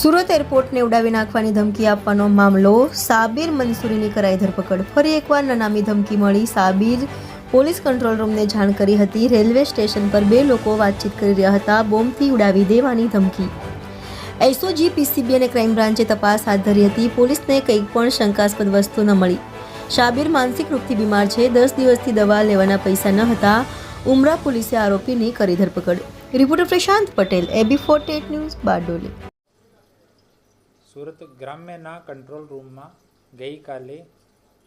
સુરત એરપોર્ટને ઉડાવી નાખવાની ધમકી આપવાનો મામલો. સાબિર મંસૂરીની કરાઈ ધરપકડ. ફરી એકવાર નનામી ધમકી મળી. સાબિર પોલીસ કંટ્રોલ રૂમને જાણ કરી હતી. રેલવે સ્ટેશન પર બે લોકો વાતચીત કરી રહ્યા હતા. બોમ્બથી ઉડાવી દેવાની ધમકી. એસઓજી, પીસીબી અને ક્રાઇમ બ્રાન્ચે તપાસ હાથ ધરી હતી. પોલીસને કંઈક પણ શંકાસ્પદ વસ્તુ ન મળી. શાબિર માનસિક રૂપથી બીમાર છે. દસ દિવસથી દવા લેવાના પૈસા ન હતા. ઉમરા પોલીસે આરોપીની કરી ધરપકડ. Reporter Prashant Patel, AB forty news, Bardoli. Surat ગ્રામ્યના control રૂમમાં ગઈકાલે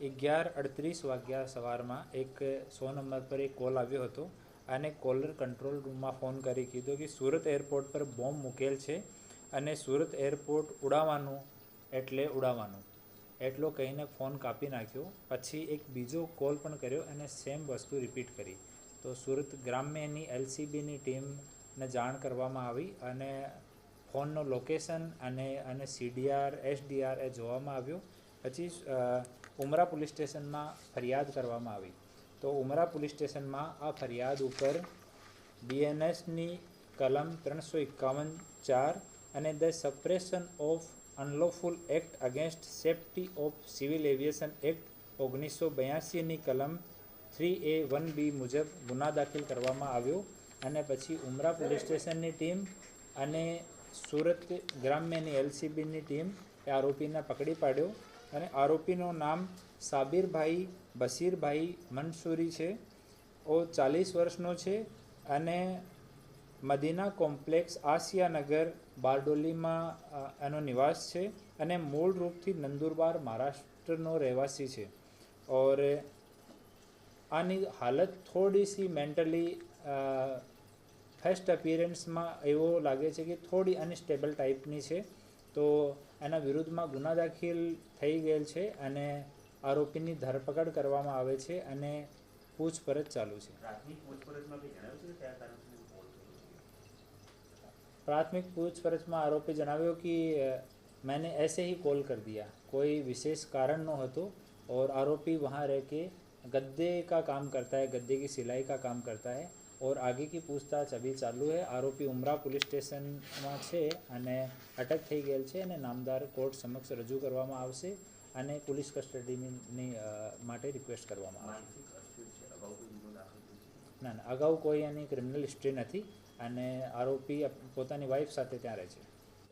અગિયાર અડત્રીસ વાગ્યા સવારમાં એક સો નંબર પર એક કોલ આવ્યો હતો અને કોલર કંટ્રોલ રૂમમાં ફોન કરી કીધો કે સુરત એરપોર્ટ પર બોમ્બ મૂકેલ છે અને સુરત એરપોર્ટ ઉડાવવાનું એટલે ઉડાવવાનું. એટલો કહીને ફોન કાપી નાખ્યો. પછી એક બીજો કોલ પણ કર્યો અને સેમ વસ્તુ રિપીટ કરી. તો સુરત ગ્રામ્યની એલસીબીની ટીમને જાણ કરવામાં આવી અને ફોનનો લોકેશન અને અને સીડીઆર એસડીઆર એ જોવામાં આવ્યું. પછી ઉમરા પોલીસ સ્ટેશનમાં ફરિયાદ કરવામાં આવી. તો ઉમરા પોલીસ સ્ટેશનમાં આ ફરિયાદ ઉપર બીએનએસની કલમ ત્રણસો એકાવન ચાર અને the suppression of unlawful act against safety of civil aviation act ઓગણીસો બ્યાસીની કલમ થ્રી એ વન બી મુજબ ગુના દાખલ કરવામાં આવ્યો. અને પછી ઉમરા પોલીસ સ્ટેશનની ટીમ અને સુરત ગ્રામ્યની એલસીબીની ટીમ એ આરોપીને પકડી પાડ્યો અને આરોપીનું નામ સાબિરભાઈ, બશીરભાઈ મંસૂરી છે. ઓ ચાલીસ વર્ષનો છે અને મદીના કોમ્પ્લેક્સ આસિયાનગર બારડોલીમાં એનો નિવાસ છે અને મૂળ રૂપથી નંદુરબાર મહારાષ્ટ્રનો રહેવાસી છે. ઓર આની હાલત થોડી સી મેન્ટલી ફર્સ્ટ અપિયરન્સમાં એવો લાગે છે કે થોડી અનસ્ટેબલ ટાઈપની છે તો એના વિરુદ્ધમાં ગુના દાખલ થઈ ગયેલ છે અને આરોપીની ધરપકડ કરવામાં આવે છે અને પૂછપરછ ચાલુ છે પ્રાથમિક પૂછપરછમાં બી જણાવ્યું છે કે કયા કારણથી કોલ કર્યો છે प्राथमिक पूछपरछ में आरोपी जनाव्यो कि अ, मैंने ऐसे ही कॉल कर दिया कोई विशेष कारण न हो तो और आरोपी वहाँ रह के गद्दे का काम करता है गद्दे की सिलाई का काम करता है ઓર આગેકી પૂછતાછ અભી ચાલુ છે આરોપી ઉમરા પોલીસ સ્ટેશનમાં છે અને અટક થઈ ગયેલ છે અને નામદાર કોર્ટ સમક્ષ રજૂ કરવામાં આવશે અને પોલીસ કસ્ટડીની માટે રિક્વેસ્ટ કરવામાં આવશે. ના ના અગાઉ કોઈ એની ક્રિમિનલ હિસ્ટ્રી નથી અને આરોપી પોતાની વાઇફ સાથે ત્યાં રહે છે.